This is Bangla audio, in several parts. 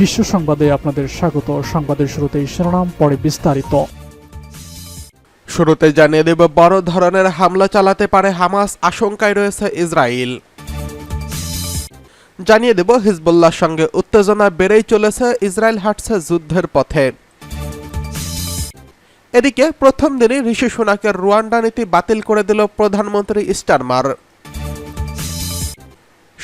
বিশ্ব সংবাদে আপনাদের স্বাগত। সংবাদের শুরুতেই শিরোনাম, পরে বিস্তারিত। শুরুতে জানিয়ে দেব, বড় ধরনের হামলা চালাতে পারে হামাস, আশঙ্কায় রয়েছে ইসরায়েল। জানিয়ে দেব, হিজবুল্লাহর সঙ্গে উত্তেজনা বেড়েই চলেছে, ইসরায়েল হাঁটছে যুদ্ধের পথে। এদিকে প্রথম দিনই ঋষি সুনাকের রুয়ান্ডা নীতি বাতিল করে দিল প্রধানমন্ত্রী স্টারমার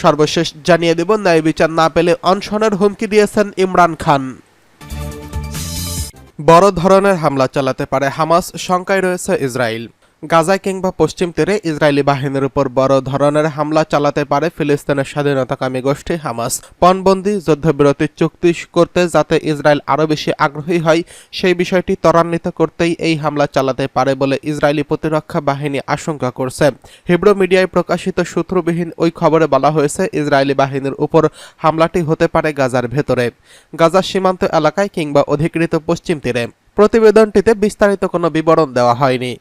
সর্বশেষ জানিয়ে দেব, ন্যায় বিচার না পেলে অনশনের হুমকি দিয়েছেন ইমরান খান। বড় ধরনের হামলা চালাতে পারে হামাস, শঙ্কায় রয়েছে ইসরায়েল। গাজা কিংবা পশ্চিম তীরে ইসরায়েলি বাহিনীর উপর বড় ধরনের হামলা চালাতে পারে ফিলিস্তিনের স্বাধীনতাকামী গোষ্ঠী হামাস। পণবন্দি, যুদ্ধবিরতি চুক্তি করতে যাতে ইসরায়েল আরও বেশি আগ্রহী হয়, সেই বিষয়টি ত্বরান্বিত করতেই এই হামলা চালাতে পারে বলে ইসরায়েলি প্রতিরক্ষা বাহিনী আশঙ্কা করছে। হিব্রু মিডিয়ায় প্রকাশিত সূত্রবিহীন ওই খবরে বলা হয়েছে, ইসরায়েলি বাহিনীর উপর হামলাটি হতে পারে গাজার ভেতরে গাজার সীমান্ত এলাকায় কিংবা অধিকৃত পশ্চিম তীরে। প্রতিবেদনটিতে বিস্তারিত কোনো বিবরণ দেওয়া হয়নি।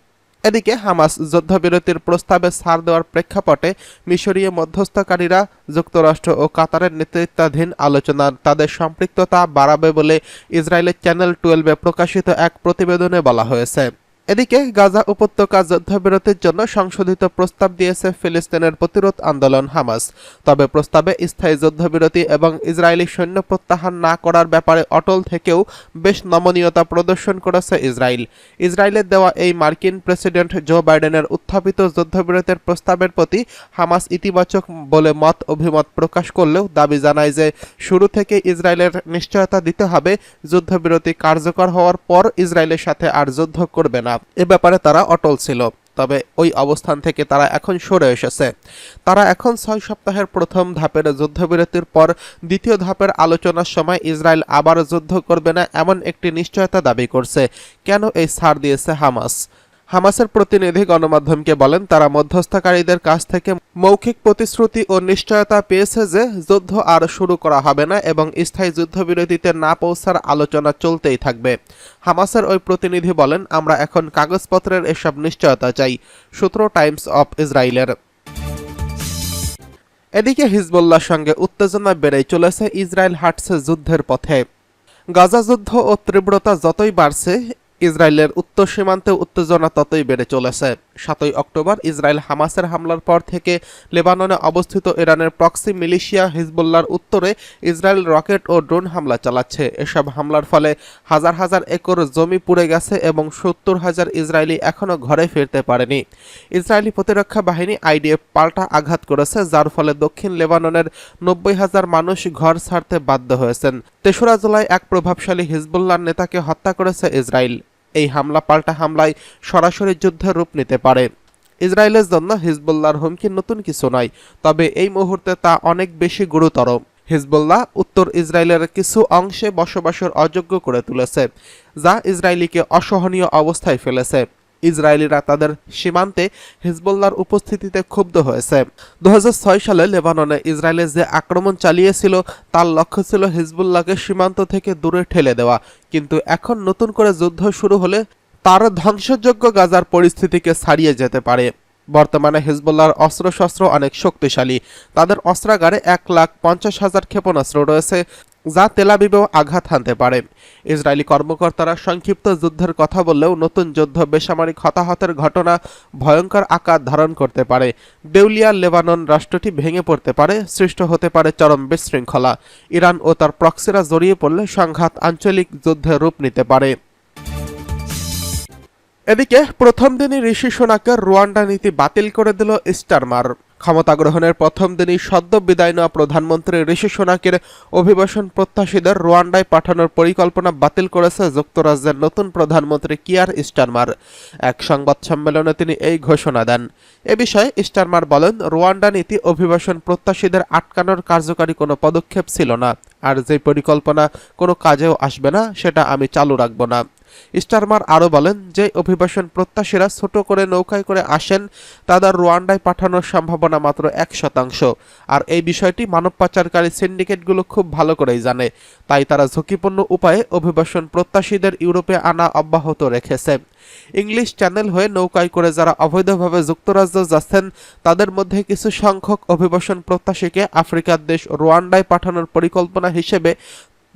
এদিকে হামাস যুদ্ধবিরতির প্রস্তাবে ছাড় দেওয়ার প্রেক্ষাপটে মিশরীয় মধ্যস্থকারীরা যুক্তরাষ্ট্র ও কাতারের নেতৃত্বাধীন আলোচনার তাদের সম্পৃক্ততা বাড়াবে বলে ইসরায়েলের চ্যানেল টুয়েলভে প্রকাশিত এক প্রতিবেদনে বলা হয়েছে। এদিকে গাজা উপত্যকা যুদ্ধবিরতির জন্য সংশোধিত প্রস্তাব দিয়েছে ফিলিস্তিনের প্রতিরোধ আন্দোলন হামাস। তবে প্রস্তাবে স্থায়ী যুদ্ধবিরতি এবং ইসরায়েলি সৈন্য প্রত্যাহার না করার ব্যাপারে অটল থেকেও বেশ নমনীয়তা প্রদর্শন করেছে ইসরায়েল। ইসরায়েলের দেওয়া এই মার্কিন প্রেসিডেন্ট জো বাইডেনের উত্থাপিত যুদ্ধবিরতির প্রস্তাবের প্রতি হামাস ইতিবাচক বলে মত অভিমত প্রকাশ করলেও দাবি জানায় যে শুরু থেকে ইসরায়েলের নিশ্চয়তা দিতে হবে, যুদ্ধবিরতি কার্যকর হওয়ার পর ইসরায়েলের সাথে আর যুদ্ধ করবে না। এ ব্যাপারে তারা অটল ছিল, তবে ওই অবস্থান থেকে তারা এখন সরে এসেছে। তারা এখন ছয় সপ্তাহের প্রথম ধাপের যুদ্ধবিরতির পর দ্বিতীয় ধাপের আলোচনার সময় ইসরায়েল আবার যুদ্ধ করবে না এমন একটি নিশ্চয়তা দাবি করছে। কেন এই ছাড় দিয়েছে হামাস? হামাসের প্রতিনিধি গণমাধ্যমকে বলেন, তারা মধ্যস্থকারীদের কাছ থেকে মৌখিক প্রতিশ্রুতি ও নিশ্চয়তা পেয়েছে যে যুদ্ধ আর শুরু করা হবে না এবং স্থায়ী যুদ্ধবিরতিতে না পৌঁছার আলোচনা চলতেই থাকবে। হামাসের ওই প্রতিনিধি বলেন, আমরা এখন কাগজপত্রের এসব নিশ্চয়তা চাই, সূত্র টাইমস অফ ইসরায়েলের। এদিকে হিজবুল্লাহর সঙ্গে উত্তেজনা বেড়েই চলেছে ইসরায়েল হাঁটছে যুদ্ধের পথে। গাজা যুদ্ধ ও তীব্রতা যতই বাড়ছে ইসরায়েলের উত্তর সীমান্তে উত্তেজনা ততই বেড়ে চলেছে। সাতই অক্টোবর ইসরায়েল হামাসের হামলার পর থেকে লেবাননে অবস্থিত ইরানের প্রক্সি মিলিশিয়া হিজবুল্লার উত্তরে ইসরায়েল রকেট ও ড্রোন হামলা চালাচ্ছে। এসব হামলার ফলে হাজার হাজার একর জমি পুড়ে গেছে এবং সত্তর হাজার ইসরায়েলি এখনও ঘরে ফিরতে পারেনি। ইসরায়েলি প্রতিরক্ষা বাহিনী আইডিএফ পাল্টা আঘাত করেছে, যার ফলে দক্ষিণ লেবাননের নব্বই হাজার মানুষ ঘর ছাড়তে বাধ্য হয়েছেন। তেসরা জুলাই এক প্রভাবশালী হিজবুল্লার নেতাকে হত্যা করেছে ইসরায়েল। এই হামলা পাল্টা হামলায় সরাসরি যুদ্ধের রূপ নিতে পারে। ইসরায়েলের জন্য হিজবুল্লাহর হুমকি নতুন কিছু নয়, তবে এই মুহূর্তে তা অনেক বেশি গুরুতর। হিজবুল্লাহ উত্তর ইসরায়েলের কিছু অংশে বসবাসের অযোগ্য করে তুলেছে, যা ইসরায়েলিকে অসহনীয় অবস্থায় ফেলেছে। ইসরায়েলিরা তাদের সীমান্তে হিজবুল্লাহর উপস্থিতিতে ক্ষুব্ধ হয়েছে। দু হাজার ছয় সালে লেবাননে ইসরায়েলের যে আক্রমণ চালিয়েছিল, তার লক্ষ্য ছিল হিজবুল্লাহকে সীমান্ত থেকে দূরে ঠেলে দেওয়া। কিন্তু এখন নতুন করে যুদ্ধ শুরু হলে তার ধ্বংসযোগ্য গাজার পরিস্থিতিকে ছাড়িয়ে যেতে পারে। বর্তমানে হিজবুল্লাহর অস্ত্রশস্ত্র অনেক শক্তিশালী। তাদের অস্ত্রাগারে এক লাখ পঞ্চাশ হাজার ক্ষেপণাস্ত্র রয়েছে। যা তেলাবিবেও আঘাত হানতে পারে। ইসরায়েলি কর্মকর্তারা সংক্ষিপ্ত যুদ্ধের কথা বললেও নতুন যুদ্ধ বেসামরিক হতাহতের ঘটনা ভয়ঙ্কর আকার ধারণ করতে পারে। দেউলিয়া লেবানন রাষ্ট্রটি ভেঙে পড়তে পারে, সৃষ্ট হতে পারে চরম বিশৃঙ্খলা। ইরান ও তার প্রক্সিরা জড়িয়ে পড়লে সংঘাত আঞ্চলিক যুদ্ধে রূপ নিতে পারে। এদিকে প্রথম দিনই ঋষি সোনাকের রুয়ান্ডা নীতি বাতিল করে দিল স্টারমার ক্ষমতা গ্রহণের প্রথম দিনই সদ্য বিদায় নেওয়া প্রধানমন্ত্রী ঋষি সোনাকের অভিবাসন প্রত্যাশীদের রুয়ান্ডায় পাঠানোর পরিকল্পনা বাতিল করেছে যুক্তরাজ্যের নতুন প্রধানমন্ত্রী কিয়ার স্টারমার। এক সংবাদ সম্মেলনে তিনি এই ঘোষণা দেন। এ বিষয়ে স্টারমার বলেন, রোয়ান্ডা নীতি অভিবাসন প্রত্যাশীদের আটকানোর কার্যকারী কোনো পদক্ষেপ ছিল না। আর যে পরিকল্পনা কোনো কাজেও আসবে না, সেটা আমি চালু রাখব না। স্টারমার আরও বলেন যে, অভিবাসন প্রত্যাশীরা ছোট করে নৌকায় করে আসেন, তাদের রোয়ান্ডায় পাঠানোর সম্ভাবনা মাত্র এক শতাংশ। আর এই বিষয়টি মানব পাচারকারী সিন্ডিকেটগুলো খুব ভালো করেই জানে। তাই তারা ঝুঁকিপূর্ণ উপায়ে অভিবাসন প্রত্যাশীদের ইউরোপে আনা অব্যাহত রেখেছে। ইংলিশ চ্যানেল হয়ে নৌকায় করে যারা অবৈধভাবে যুক্তরাজ্য যাচ্ছেন, তাদের মধ্যে কিছু সংখ্যক অভিবাসন প্রত্যাশীকে আফ্রিকার দেশ রোয়ান্ডায় পাঠানোর পরিকল্পনা হিসেবে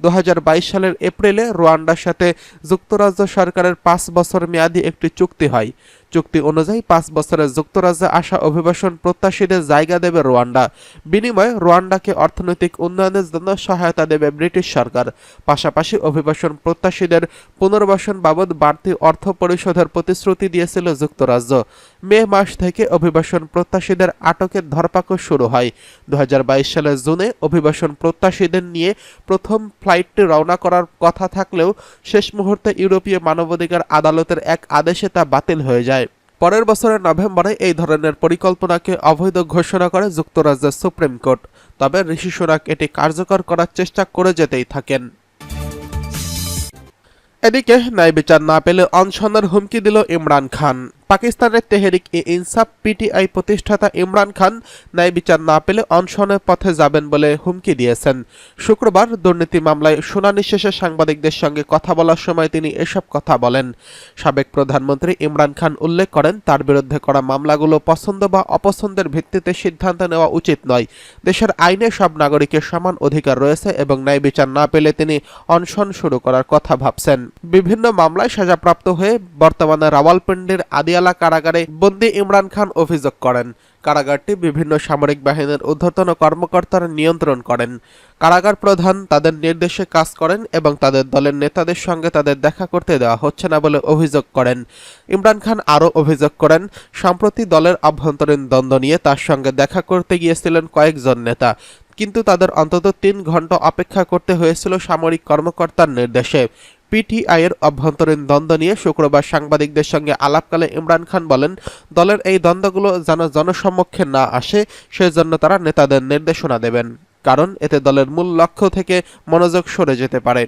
দু হাজার বাইশ সালের এপ্রিলে রোয়ান্ডার সাথে যুক্তরাজ্য সরকারের পাঁচ বছর মেয়াদী একটি চুক্তি হয়। চুক্তি অনুযায়ী পাঁচ বছরে যুক্তরাজ্যে আসা অভিবাসন প্রত্যাশীদের জায়গা দেবে রোয়ান্ডা। বিনিময়ে রোয়ান্ডাকে অর্থনৈতিক উন্নয়নের জন্য সহায়তা দেবে ব্রিটিশ সরকার। পাশাপাশি অভিবাসন প্রত্যাশীদের পুনর্বাসন বাবদ বাড়তি অর্থ পরিশোধের প্রতিশ্রুতি দিয়েছিল যুক্তরাজ্য। মে মাস থেকে অভিবাসন প্রত্যাশীদের আটকের ধরপাকড় শুরু হয়। দু হাজার বাইশ সালের জুনে অভিবাসন প্রত্যাশীদের নিয়ে প্রথম ফ্লাইটটি রওনা করার কথা থাকলেও শেষ মুহূর্তে ইউরোপীয় মানবাধিকার আদালতের এক আদেশে তা বাতিল হয়ে যায়। পরের বছরের নভেম্বরে এই ধরনের পরিকল্পনাকে অবৈধ ঘোষণা করে যুক্তরাজ্যের সুপ্রিম কোর্ট। তবে ঋষি সুনাক এটি কার্যকর করার চেষ্টা করে যেতেই থাকেন। এদিকে ন্যায় বিচার না পেলে অনশনের হুমকি দিল ইমরান খান। পাকিস্তানের তেহরিক ই ইনসাফ, পিটিআই প্রতিষ্ঠাতা ইমরান খান ন্যায় বিচার না পেলে অনশনের পথে যাবেন বলে হুমকি দিয়েছেন। শুক্রবার দুর্নীতি মামলায় শুনানি শেষে সাংবাদিকদের সঙ্গে কথা বলার সময় তিনি এসব কথা বলেন। সাবেক প্রধানমন্ত্রী ইমরান খান উল্লেখ করেন, তার বিরুদ্ধে করা মামলাগুলো পছন্দ বা অপছন্দের ভিত্তিতে সিদ্ধান্ত নেওয়া উচিত নয়। দেশের আইনে সব নাগরিকের সমান অধিকার রয়েছে এবং ন্যায় বিচার না পেলে তিনি অনশন শুরু করার কথা ভাবছেন। বিভিন্ন মামলায় সাজাপ্রাপ্ত হয়ে বর্তমানে রাওয়ালপিন্ডির আদিয়ালা কারাগারে বন্দি ইমরান খান অভিযোগ করেন। কারাগারটি বিভিন্ন সামরিক বাহিনীর ঊর্ধ্বতন কর্মকর্তারা নিয়ন্ত্রণ করেন। কারাগার প্রধান তাদের নির্দেশে কাজ করেন এবং তাদের দলের নেতাদের সঙ্গে তাদের দেখা করতে দেওয়া হচ্ছে না বলে অভিযোগ করেন। ইমরান খান আরও অভিযোগ করেন, সম্প্রতি দলের আভ্যন্তরীণ দ্বন্দ্ব নিয়ে তার সঙ্গে দেখা করতে গিয়েছিলেন কয়েকজন নেতা, কিন্তু তাদের অন্তত তিন ঘণ্টা অপেক্ষা করতে হয়েছিল সামরিক কর্মকর্তার নির্দেশে। পিটিআই এর অভ্যন্তরীণ দ্বন্দ্ব নিয়ে শুক্রবার সাংবাদিকদের সঙ্গে আলাপকালে ইমরান খান বলেন, দলের এই দ্বন্দ্বগুলো যেন জনসমক্ষে না আসে, সেজন্য তারা নেতাদের নির্দেশনা দেবেন। কারণ এতে দলের মূল লক্ষ্য থেকে মনোযোগ সরে যেতে পারে।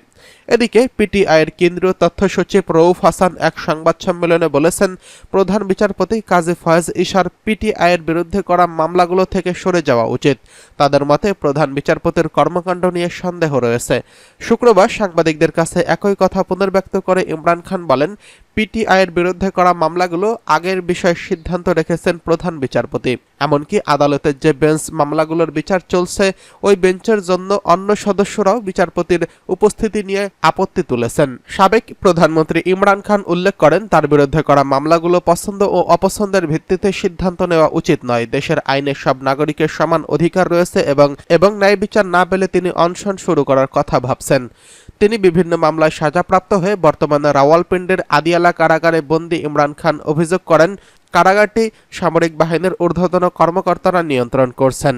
এদিকে পিটিআইয়ের কেন্দ্রীয় তথ্য সচিব রউফ হাসান এক সংবাদ সম্মেলনে বলেছেন, প্রধান বিচারপতি কাজী ফয়েজ ইশার পিটিআইয়ের বিরুদ্ধে করা মামলাগুলো থেকে সরে যাওয়া উচিত। তাদের মতে প্রধান বিচারপতির কর্মকাণ্ড নিয়ে সন্দেহ রয়েছে। শুক্রবার সাংবাদিকদের কাছে একই কথা পুনর্ব্যক্ত করে ইমরান খান বলেন পিটিআইয়ের বিরুদ্ধে করা মামলাগুলো আগের বিষয়ে সিদ্ধান্ত রেখেছেন প্রধান বিচারপতি। এমনকি আদালতের যে বেঞ্চ মামলাগুলোর বিচার চলছে, ওই বেঞ্চের জন্য অন্য সদস্যরাও বিচারপতির উপস্থিতি নিয়ে আপত্তি তুলেছেন। সাবেক প্রধানমন্ত্রী ইমরান খান উল্লেখ করেন, তার বিরুদ্ধে করা মামলাগুলো পছন্দ ও অপছন্দের ভিত্তিতে সিদ্ধান্ত নেওয়া উচিত নয়। দেশের আইনে সব নাগরিকের সমান অধিকার রয়েছে এবং এবং ন্যায় বিচার না পেলে তিনি অনশন শুরু করার কথা ভাবছেন। তিনি বিভিন্ন মামলায় সাজাপ্রাপ্ত হয়ে বর্তমানে রাওয়ালপিন্ডের আদিয়ালা কারাগারে বন্দী ইমরান খান অভিযোগ করেন কারাগারটি সামরিক বাহিনীর ঊর্ধ্বতন কর্মকর্তারা নিয়ন্ত্রণ করছেন।